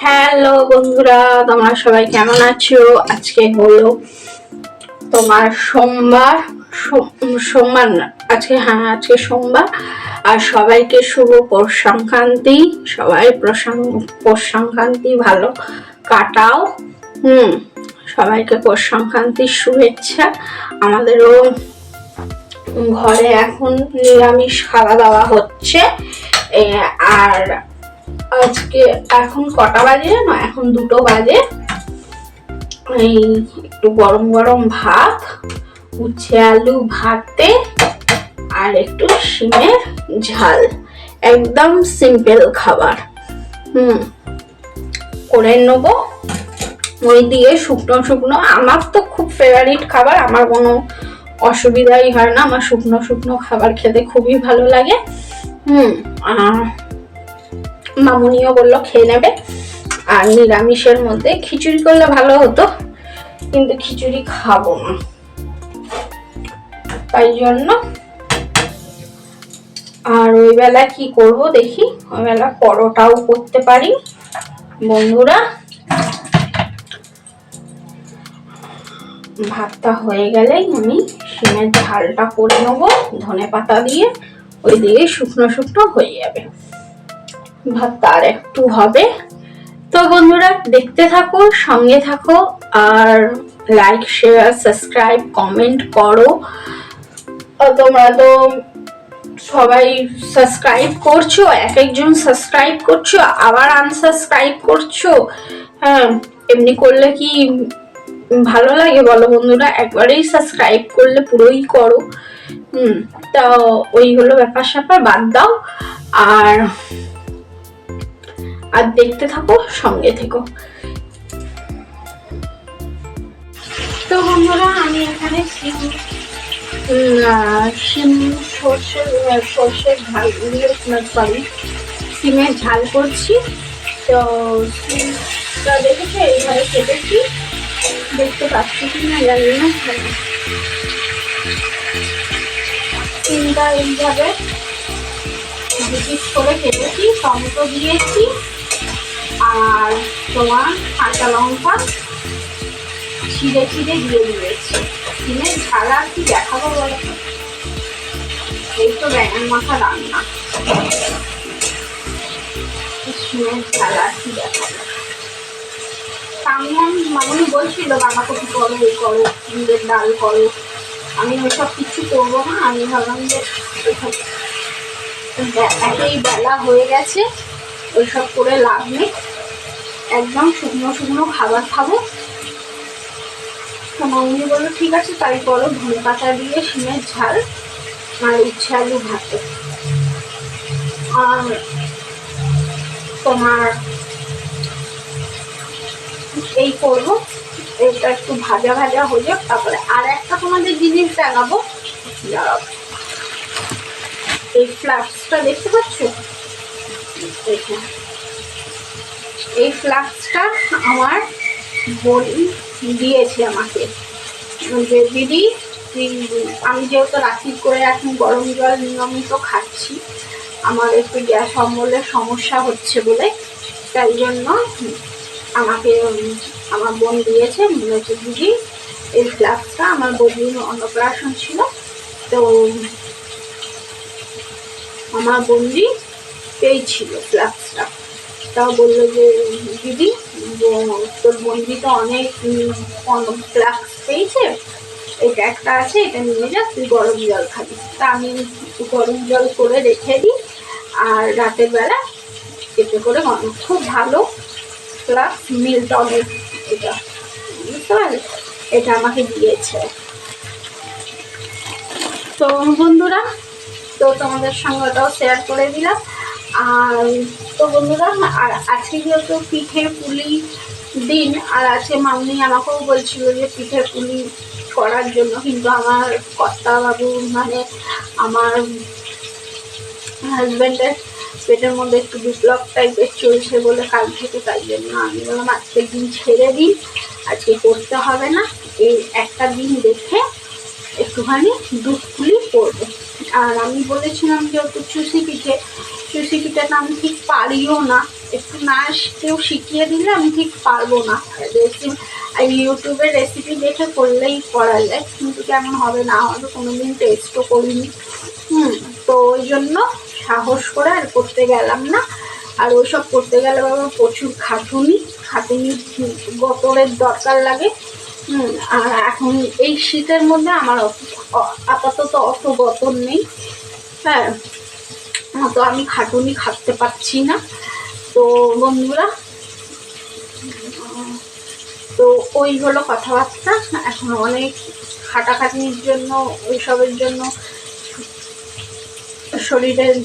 Hello বন্ধুরা, তোমরা সবাই কেমন আছো? আজকে হলো তোমার সোমবার, সোম- সোমবার আজকে হ্যাঁ আজকে সোমবার। আর সবাইকে শুভ পৌষ সংক্রান্তি। সবাই প্রসং- সংক্রান্তি ভালো কাটাও। হুম, সবাইকে পৌষ সংক্রান্তির শুভেচ্ছা। আমাদেরও ঘরে এখন নিরামিষ খাওয়া দাওয়া হচ্ছে। আর আজকে এখন কটা বাজে না এখন দুটো বাজে। এই একটু গরম গরম ভাত, উচ্ছে আলু ভাতে আর একটু শিমের ঝাল। একদম সিম্পল খাবার। হুম। করে নেব। ওই দিয়ে শুকনো শুকনো। আমার তো খুব ফেভারিট খাবার। আমার কোনো অসুবিধাই হয় না। আমার শুকনো শুকনো খাবার খেতে খুবই ভালো লাগে। হুম। আর মামুনিও বলল, খেয়ে নেবে। আর নিরামিষের মধ্যে খিচুড়ি করলে ভালো হতো, কিন্তু খিচুড়ি খাব না। তাই জন্য আর ওই বেলা কি করব দেখি, ওই বেলা পরোটাও করতে পারি। বন্ধুরা, ভাতটা হয়ে গেলেই আমি শিমের ঝালটা করে নেব, ধনে পাতা দিয়ে, ওই দিয়ে শুকনো শুকনো হয়ে যাবে। ভাতটা একটু হবে। তো বন্ধুরা, দেখতে থাকো, সঙ্গে থাকো, আর লাইক শেয়ার সাবস্ক্রাইব কমেন্ট করো। তোমরা তো সবাই সাবস্ক্রাইব করছ, এক একজন সাবস্ক্রাইব করছ, আবার আনসাবস্ক্রাইব করছ। হ্যাঁ এমনি করলে কি ভালো লাগে বলো বন্ধুরা? একবারেই সাবস্ক্রাইব করলে পুরোই করো। হুম, তা ওই হলো ব্যাপার স্যাপার বাদ দাও। আর আর দেখতে থাকো সঙ্গে থেকো। তো বন্ধুরা আমি এখানে সিম উম, সিম সর্ষে সর্ষের ঝাল সরি সিমের ঝাল করছি। তো সিমটা দেখেছ? এইভাবে কেটেছি। দেখতে পাচ্ছি কি না জানি না। সিমটা এইভাবে করে কেটেছি টমেটো দিয়েছি। আর তোমার কাঁচা লঙ্কা ছিঁড়ে ছিঁড়ে দিয়ে দিয়েছি। সিমের ঝাল আর কি দেখাবো বলো এই তো ব্যাঙের মাথা রান্না। সিমের ঝাল আর কি দেখাবো। সামন মামনি বলছিল বাঁধাকপি করো এই করো মুগের ডাল করো। আমি ওইসব কিছু করব না, আমি ভাবলাম যে একেই বেলা হয়ে গেছে। ওইসব করে লাভ নেই। একদম শুকনো শুকনো খাবার খাব। তো মামনি বলল, ঠিক আছে, তাই করো, ধনে পাতা দিয়ে শিমের ঝাল আর উচ্ছে আলু ভাতে। আর তোমার এই করব, এটা একটু ভাজা ভাজা হয়ে তারপরে আর একটা তোমাদের জিনিস দেখাবো। এই ফ্লাক্সটা দেখতে পাচ্ছ? এইটা। এই ফ্লাক্সটা আমার বোন দিয়েছে আমাকে। যে দিদি আমি যেহেতু রাত্রি করে এখন গরম জল নিয়মিত খাচ্ছি, আমার একটু গ্যাস অম্বলের সমস্যা হচ্ছে বলে তাই জন্য আমাকে আমার বোন দিয়েছে। বলেছে দিদি, এই ফ্লাক্সটা আমার বদিন অন্নপ্রাশন ছিল। তো আমার বন্দি পেয়েছিল ফ্লাক্সটা তাও বলল যে, দিদি তোর বন্দি তো অনেক ফ্লাক্স পেয়েছে। এটা একটা আছে, এটা নিয়ে যা, তুই গরম জল খাবি। তা আমি গরম জল করে রেখে দিই, আর রাতের বেলা এতে করে গরম খুব ভালো প্লাস মিল টনিক এটা। বুঝতে পারলে? এটা আমাকে দিয়েছে। তো বন্ধুরা, তো তোমাদের সঙ্গে ওটাও শেয়ার করে দিলাম। আর তো বন্ধুরা, আর আজকে যেহেতু পিঠে পুলি দিন, আর আছে মামনি আমাকেও বলছিল যে পিঠে পুলি করার জন্য, কিন্তু আমার বাবু মানে আমার হাজব্যান্ডের পেটের মধ্যে একটু বিপ্লব টাইপের চলছে বলে কাল থেকে তাই জন্য আমি বললাম আজকের দিন ছেড়ে দিন, আজকে করতে হবে না, এই একটা দিন দেখে একটুখানি দুধ পুলি করব। আর আমি বলেছিলাম যে যেহেতু চুষি পিঠে চুষি পিঠাটা আমি ঠিক পারিও না। একটু না কেউ শিখিয়ে দিলে আমি ঠিক পারব না। রেসিপি আর ইউটিউবের রেসিপি দেখে করলেই করা যায়, কিন্তু কেমন হবে না হবে কোনো দিন টেস্টও করিনি। হুম, তো ওই জন্য সাহস করে আর করতে গেলাম না। আর ওইসব করতে গেলে বাবা প্রচুর খাটুনি খাটুনি গতরের দরকার লাগে। এখন এই শীতের মধ্যে আমার আপাতত অত গতর নেই। হ্যাঁ তো আমি খাটুনি খাটতে পারছি না। তো বন্ধুরা, তো ওই হলো কথাবার্তা। এখন অনেক খাটাখাটনির জন্য, ওইসবের জন্য শরীরের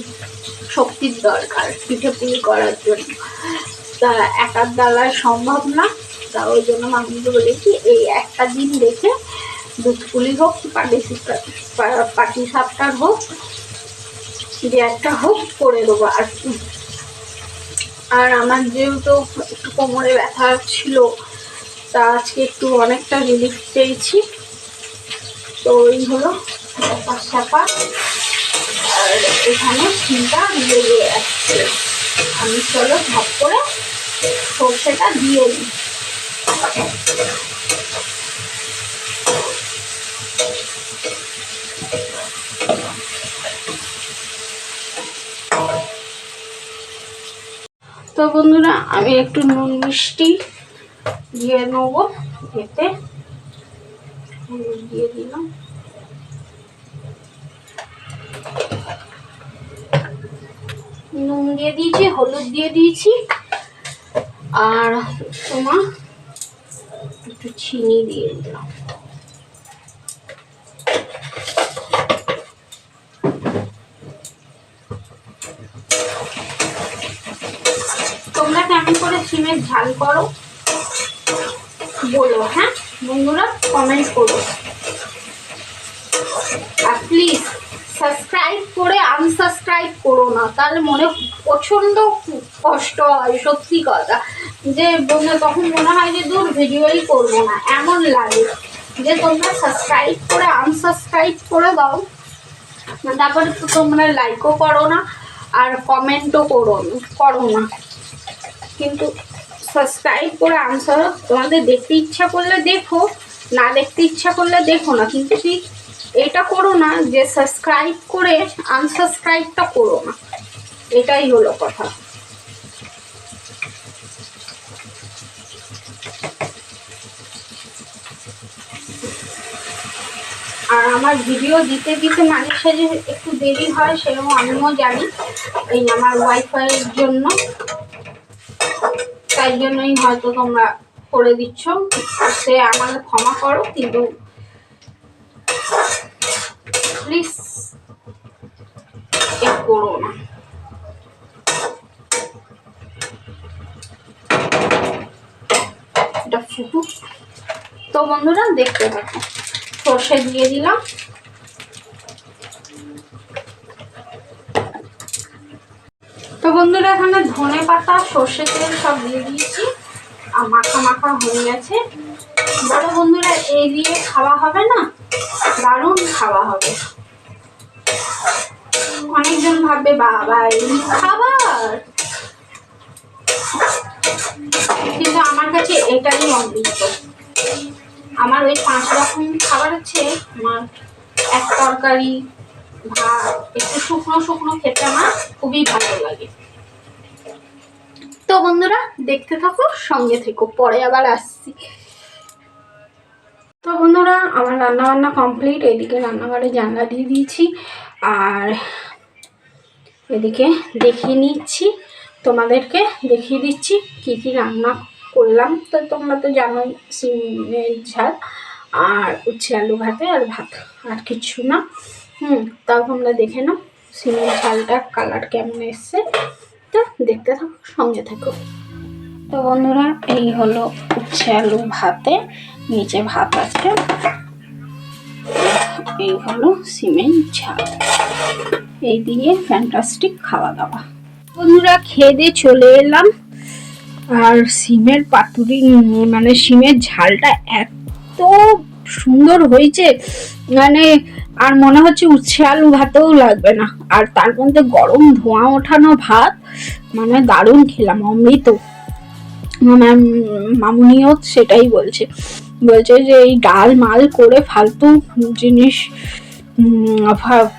শক্তির দরকার, পিঠে পুলি করার জন্য। তা একার দ্বারায় সম্ভব না। তা ওই জন্য মামিকে বলেছি, এই একটা দিন দেখে দুধ পুলি হোক পাটি পাটি সাপটার হোক, যে একটা হোক করে দেবো আর কি। আর আমার যেহেতু একটু কোমরে ব্যথা ছিল, তা আজকে একটু অনেকটা রিলিফ পেয়েছি। তো এই হলো ব্যাপার স্যাপার আর এখানে সিমটা লেগে যাচ্ছে আমি চলো ভাব করে সর্ষেটা দিয়ে দিই। তো বন্ধুরা, আমি একটু নুন মিষ্টি দিয়ে নেব এতে দিয়ে দিলাম। নুন দিয়ে দিয়েছি, হলুদ দিয়ে দিয়েছি। আর তোমার একটু চিনি দিয়ে দিলাম। তোমরা কেমন করে সিমের ঝাল করো? বলো হ্যাঁ? বন্ধুরা কমেন্ট করো। আর প্লিজ সাবস্ক্রাইব করে আনসাবস্ক্রাইব করো না, তাহলে মনে প্রচণ্ড কষ্ট হয়, সত্যি কথা। যে তখন মনে হয় যে দূর ভিডিওই করব না, এমন লাগে। যে তোমরা সাবস্ক্রাইব করে আনসাবস্ক্রাইব করে দাও। তারপরে তো তোমরা লাইকও করো না, আর কমেন্টও করো করো না। কিন্তু সাবস্ক্রাইব করে আনসার তোমাদের দেখতে ইচ্ছা করলে দেখো, না দেখতে ইচ্ছা করলে দেখো না। কিন্তু ঠিক এটা করো না, যে সাবস্ক্রাইব করে আনসাবস্ক্রাইবটা করো না। এটাই হলো কথা। আর আমার ভিডিও দিতে দিতে মাঝে সাঝে একটু দেরি হয়, সেরকম আমিও জানি। এই আমার ওয়াইফাইয়ের জন্য। তাই জন্যই হয়তো তোমরা করে দিচ্ছ। সে আমাকে ক্ষমা করো, কিন্তু প্লিজ এ করো না। এটা তো বন্ধুরা, দেখতে থাকো। সর্ষে দিয়ে দিলাম। তো বন্ধুরা, এখানে ধনে পাতা, সর্ষে তেল সব দিয়ে দিয়েছি। আর মাখা মাখা হয়ে গেছে। বড় বন্ধুরা এই দিয়ে খাওয়া হবে না? দারুণ খাওয়া হবে। অনেকজন ভাববে, বাবা, এই খাবার? কিন্তু আমার কাছে এটাই অমৃত। আমার ওই পাঁচ রকম খাবার আছে আমার এক তরকারি, ভাত, একটু শুকনো শুকনো খেতে আমার খুবই ভালো লাগে। তো বন্ধুরা, দেখতে থাকো, সঙ্গে থেকো, পরে আবার আসছি। তো বন্ধুরা, আমার রান্না বান্না কমপ্লিট এদিকে রান্নাঘরে জানলা দিয়ে দিয়েছি, আর এদিকে দেখিয়ে নিচ্ছি, তোমাদেরকে দেখিয়ে দিচ্ছি, কি কি রান্না করলাম। তো তোমরা তো জানোই, সিমের ঝাল আর উচ্ছে আলু ভাতে আর ভাত, আর কিছু না। হুম, তাও তোমরা দেখে নাও সিমের ঝালটার কালার কেমন এসছে। তো দেখতে থাকো, সঙ্গে থাকো। তো বন্ধুরা, এই হলো উচ্ছে আলু ভাতে, নিচে ভাত আছে। এই হলো সিমেন্ট ঝাল। এই দিয়ে ফ্যান্টাস্টিক খাওয়া দাওয়া। বন্ধুরা, খেয়ে দিয়ে চলে এলাম। আর সিমের পাতুরি মানে সিমের ঝালটা এত সুন্দর হয়েছে মানে আর মনে হচ্ছে উচ্ছে আলু ভাতেও লাগবে না। আর তার মধ্যে গরম ধোঁয়া ওঠানো ভাত মানে দারুণ খেলাম, অমৃত। আমার মামুনিও সেটাই বলছে। বলছে যে এই ডাল মাল করে ফালতু জিনিস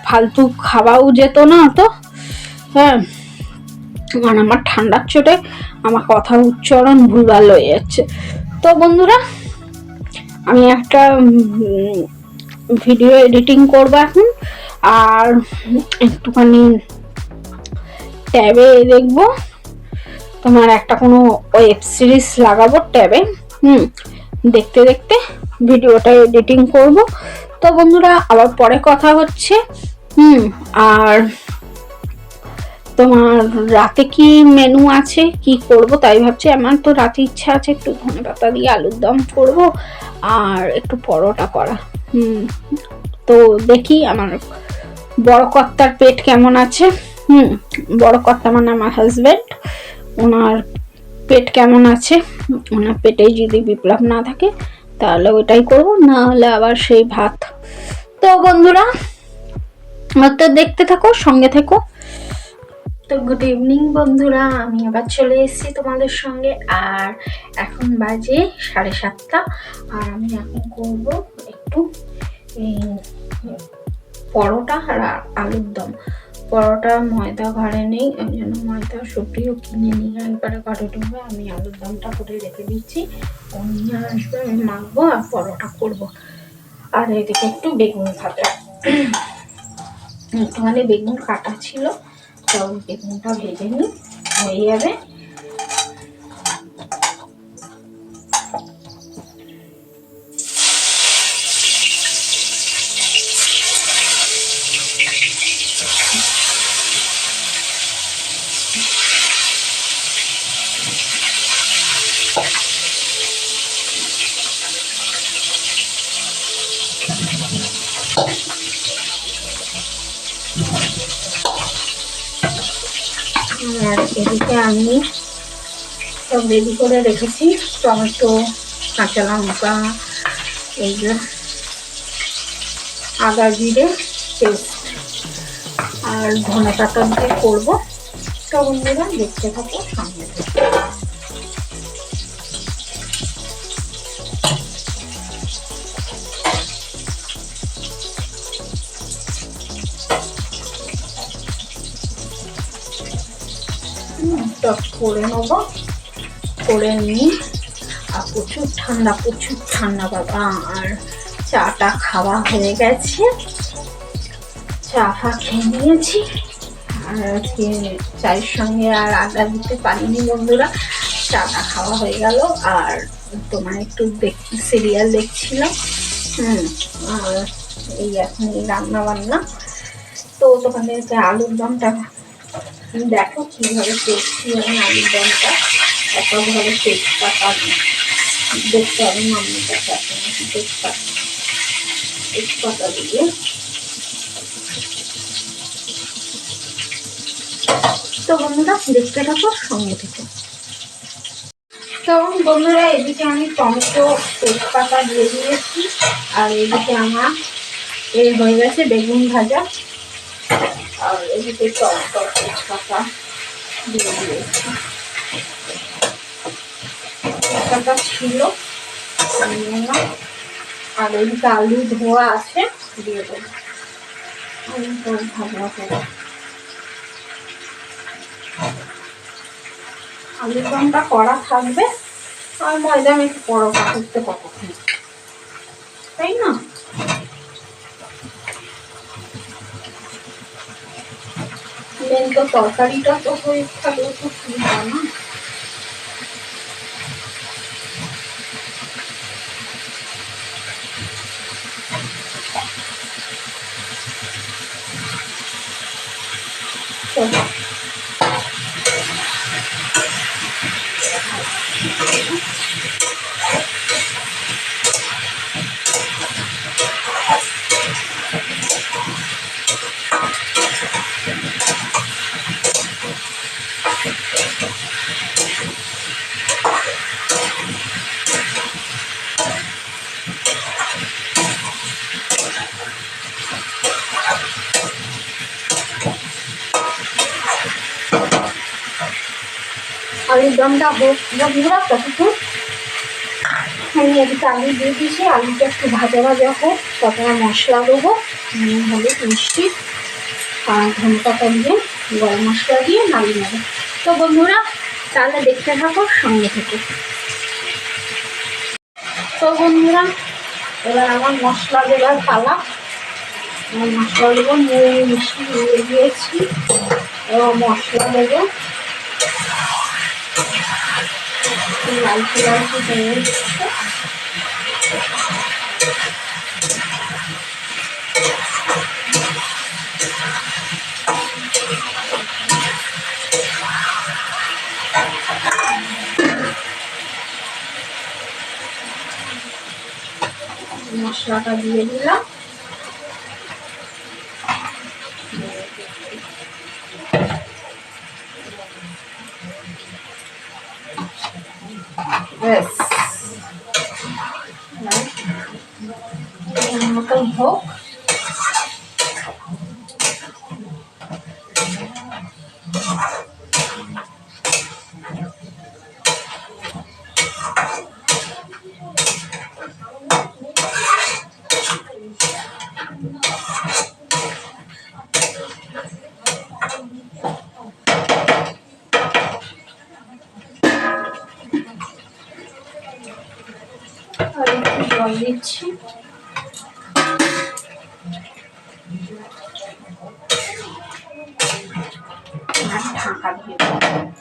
ফালতু খাওয়াও যেত না তো। হ্যাঁ আর আমার ঠান্ডার চোটে আমার কথার উচ্চারণ ভুলভাল হয়ে যাচ্ছে। তো বন্ধুরা, আমি একটা ভিডিও এডিটিং করব এখন, আর একটুখানি ট্যাবে দেখব। তোমার একটা কোনো ওয়েব সিরিজ লাগাবো ট্যাবে, হুম, দেখতে দেখতে ভিডিওটা এডিটিং করব। তো বন্ধুরা, আবার পরে কথা হচ্ছে, হুম, আর তোমার রাতে কি মেনু আছে? কি করব? তাই ভাবছি, আমার তো রাতে ইচ্ছা আছে একটু ধনে পাতা দিয়ে আলুর দম করব আর একটু পরোটা করা। হুম, তো দেখি আমার বড় কর্তার পেট কেমন আছে? হুম, বড় কর্তা মানে আমার হাজবেন্ড ওনার পেট কেমন আছে? ওনার পেটে যদি বিপ্লব না থাকে, তাহলে ওটাই করব, না হলে আবার সেই ভাত। তো বন্ধুরা, তো দেখতে থাকো, সঙ্গে থেকো। তো গুড ইভিনিং বন্ধুরা, আমি আবার চলে এসেছি তোমাদের সঙ্গে, আর এখন বাজে সাড়ে সাতটা, আর আমি এখন করব একটু পরোটা আর আলুর দম। পরোটা ময়দা ঘরে নেই, ওই জন্য ময়দা সুটিও কিনে নিয়ে একবারে ঘরে ঢুকবে আমি আলুর দমটা করে রেখে দিচ্ছি। ও নিয়ে আসবে, আমি মাখবো আর পরোটা করব। আর এদিকে একটু বেগুন ভাজা। একটুখানি বেগুন কাটা ছিল তো বেগুনটা ভেজে নিই হয়ে যাবে। আর এদিকে আমি সব রেডি করে রেখেছি। টমেটো, কাঁচা লঙ্কা, এই যে আদা জিরে পেস্ট। আর ধনে পাতা দিয়ে করব। তো বন্ধুরা, দেখতে থাকো সামনে টক করে নেব। করে নিয়ে, আর প্রচুর ঠান্ডা প্রচুর ঠান্ডা বাবা। আর চাটা খাওয়া হয়ে গেছে। চা ফা খেয়ে নিয়েছি। আর আজকে চায়ের সঙ্গে আর আড্ডা দিতে পারিনি বন্ধুরা। চাটা খাওয়া হয়ে গেল। আর তোমার একটু দেখ, সিরিয়াল দেখছিলাম। হুম, আর এই এখন রান্না বান্না তো তোমাদেরকে আলুর দমটা দেখো কীভাবে করছি আমি আলুর দমটা এত ভালো তেজপাতা দেখতে হবে মাম্মির কাছে তেজপাতা তেজপাতা দিয়ে তো বন্ধুরা, দেখতে থাকো, সঙ্গে থেকে। তো বন্ধুরা, এদিকে আমি টমেটো তেজপাতা দিয়ে দিয়েছি, আর এদিকে আমার এ হয়ে গেছে বেগুন ভাজা। আর এদিকে টমেটো তেজপাতা দিয়ে দিয়েছি তেজপাতা ছিল। আর এদিকে আলু ধোয়া আছে দিয়ে দেবো আলু করে আলুর দমটা করা থাকবে আর ময়দা আমি একটু পরোটা করতে কতক্ষণ তাই না মেন তো তরকারিটা তো হয়ে থাকলে খুব সুবিধা না দমটা হোক বন্ধুরা ততক্ষণ আমি এদিকে আলু দিয়ে দিয়েছি, আলুটা একটু ভাজা ভাজা হোক তারপরে মশলা দেবো হলুদ, মিষ্টি, আর ধনে পাতা দিয়ে, গরম মশলা দিয়ে নামিয়ে নেব। তো বন্ধুরা, তাহলে দেখতে থাকো সঙ্গে থেকে। তো বন্ধুরা, এবার আমার মশলা দেবার পালা। মশলা দেবো, নুন, মিষ্টি দিয়ে দিয়েছি। এবং মশলা দেবো। লালচে লালচে হয়ে মশলাটা দিয়ে দিলাম। ব্যাস এর মতন হোক আর একটু জল দিচ্ছি আর ঢাকা দিয়ে দেবো।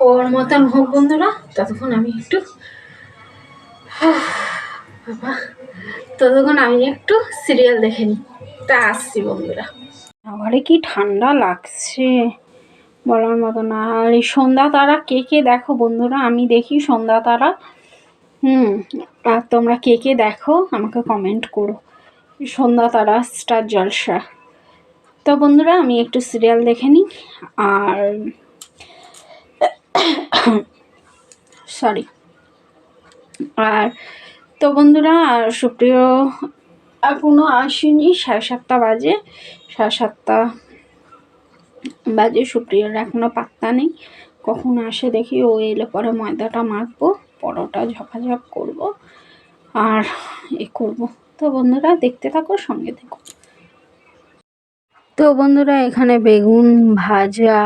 ওর মতন হোক বন্ধুরা, ততক্ষণ আমি একটু ততক্ষণ আমি একটু সিরিয়াল দেখে নিই। তা আসছি বন্ধুরা। আমারে কি ঠান্ডা লাগছে? বলার মতো না। আর এই সন্ধ্যা তারা কে কে দেখো বন্ধুরা? আমি দেখি সন্ধ্যা তারা। হুম, আর তোমরা কে কে দেখো আমাকে কমেন্ট করো। সন্ধ্যা তারা স্টার জলসা। তো বন্ধুরা, আমি একটু সিরিয়াল দেখে নিই। আর সরি। আর তো বন্ধুরা, আর সুপ্রিয় এখনও আসেনি, সাড়ে সাতটা বাজে। সাড়ে সাতটা বাজে, সুপ্রিয়ার এখনও পাত্তা নেই। কখন আসে দেখি, ও এলে পরে ময়দাটা মাখবো, পরোটা ঝপাঝপ করব, আর এ করব। তো বন্ধুরা দেখতে থাকো, সঙ্গে থেকো। তো বন্ধুরা এখানে বেগুন ভাজা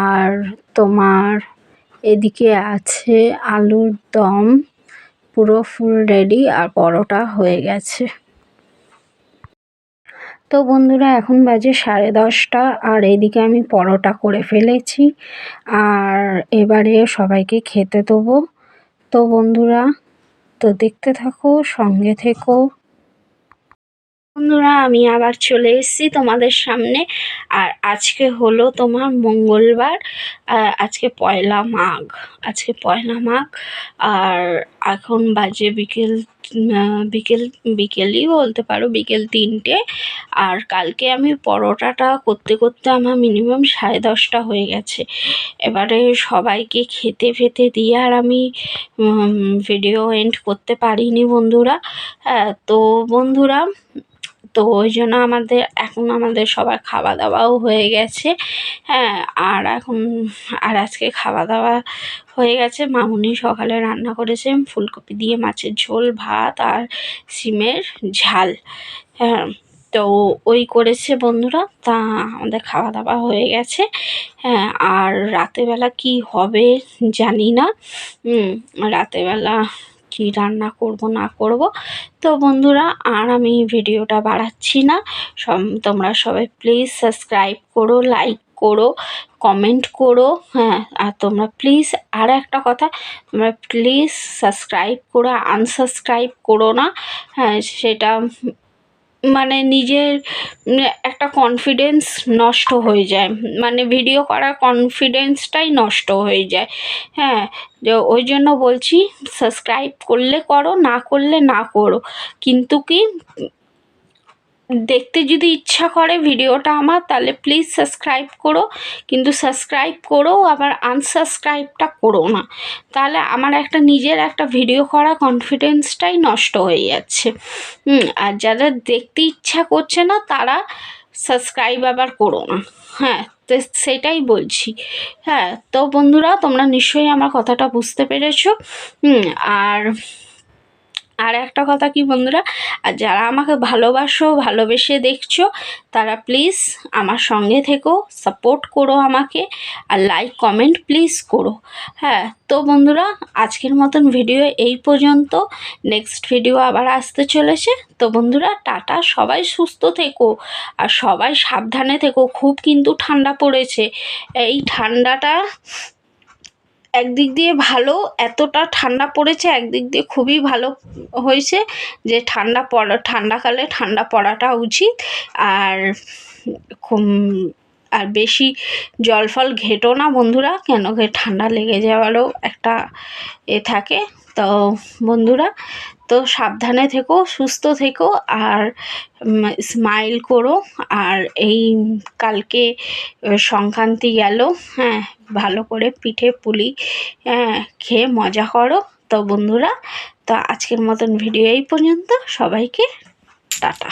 আর তোমার এদিকে আছে আলুর দম, পুরো ফুল রেডি আর পরোটা হয়ে গেছে। তো বন্ধুরা এখন বাজে সাড়ে দশটা আর এদিকে আমি পরোটা করে ফেলেছি। আর এবারে সবাইকে খেতে দেবো। তো বন্ধুরা তো দেখতে থাকো সঙ্গে থেকো। বন্ধুরা, আমি আবার চলে এসেছি তোমাদের সামনে। আর আজকে হলো তোমার মঙ্গলবার আজকে পয়লা মাঘ, আজকে পয়লা মাঘ। আর এখন বাজে বিকেল বিকেল, বিকেলই বলতে পারো, বিকেল তিনটে। আর কালকে আমি পরোটাটা করতে করতে আমার মিনিমাম সাড়ে দশটা হয়ে গেছে। এবারে সবাইকে খেতে ফেতে দিয়ে আর আমি ভিডিও এন্ড করতে পারিনি বন্ধুরা। তো বন্ধুরা তো ওই জন্য আমাদের, এখন আমাদের সবার খাওয়া দাওয়াও হয়ে গেছে। হ্যাঁ আর এখন, আর আজকে খাওয়া দাওয়া হয়ে গেছে। মামুনি সকালে রান্না করেছে ফুলকপি দিয়ে মাছের ঝোল, ভাত আর সিমের ঝাল। হ্যাঁ তো ওই করেছে বন্ধুরা। তা আমাদের খাওয়া দাওয়া হয়ে গেছে। হ্যাঁ আর রাতেরবেলা কি হবে জানি না। হুম রাতেরবেলা কি রান্না করব, না করব। তো বন্ধুরা, আর আমি ভিডিওটা বাড়াচ্ছি না। সব তোমরা সবাই প্লিজ সাবস্ক্রাইব করো লাইক করো কমেন্ট করো হ্যাঁ। আর তোমরা প্লিজ আর একটা কথা, তোমরা প্লিজ সাবস্ক্রাইব করো আনসাবস্ক্রাইব করো না। হ্যাঁ সেটা মানে নিজের একটা কনফিডেন্স নষ্ট হয়ে যায়। মানে ভিডিও করার কনফিডেন্সটাই নষ্ট হয়ে যায়। হ্যাঁ ওই জন্য বলছি সাবস্ক্রাইব করলে করো, না করলে না করো। কিন্তু কি দেখতে যদি ইচ্ছা করে ভিডিওটা আমার, তাহলে প্লিজ সাবস্ক্রাইব করো। কিন্তু সাবস্ক্রাইব করো, আবার আনসাবস্ক্রাইবটা করো না। তাহলে আমার একটা নিজের একটা ভিডিও করা কনফিডেন্সটাই নষ্ট হয়ে যাচ্ছে। আর যাদের দেখতে ইচ্ছা করছে না, তারা সাবস্ক্রাইব আবার করো না। হ্যাঁ তো সেটাই বলছি। হ্যাঁ তো বন্ধুরা, তোমরা নিশ্চয়ই আমার কথাটা বুঝতে পেরেছ। আর আর একটা কথা কি বন্ধুরা, আর যারা আমাকে ভালোবাসো, ভালোবেসে দেখছ, তারা প্লিজ আমার সঙ্গে থেকো সাপোর্ট করো আমাকে, আর লাইক কমেন্ট প্লিজ করো। হ্যাঁ তো বন্ধুরা, আজকের মতন ভিডিও এই পর্যন্ত। নেক্সট ভিডিও আবার আসতে চলেছে। তো বন্ধুরা, টাটা, সবাই সুস্থ থেকো, আর সবাই সাবধানে থেকো। খুব কিন্তু ঠান্ডা পড়েছে। এই ঠান্ডাটা একদিক দিয়ে ভালো, এতটা ঠান্ডা পড়েছে, একদিক দিয়ে খুবই ভালো হয়েছে যে ঠান্ডা পড়া, ঠান্ডাকালে ঠান্ডা পড়াটা উচিত। আর আর বেশি জল ফল ঘেটো না বন্ধুরা, কেন ঠান্ডা লেগে যাওয়ারও একটা এ থাকে। তো বন্ধুরা তো সাবধানে থেকো, সুস্থ থেকো আর স্মাইল করো। আর এই কালকে সংক্রান্তি গেল হ্যাঁ ভালো করে পিঠে পুলি হ্যাঁ খেয়ে মজা করো। তো বন্ধুরা, তো আজকের মতন ভিডিও এই পর্যন্ত। সবাইকে টাটা।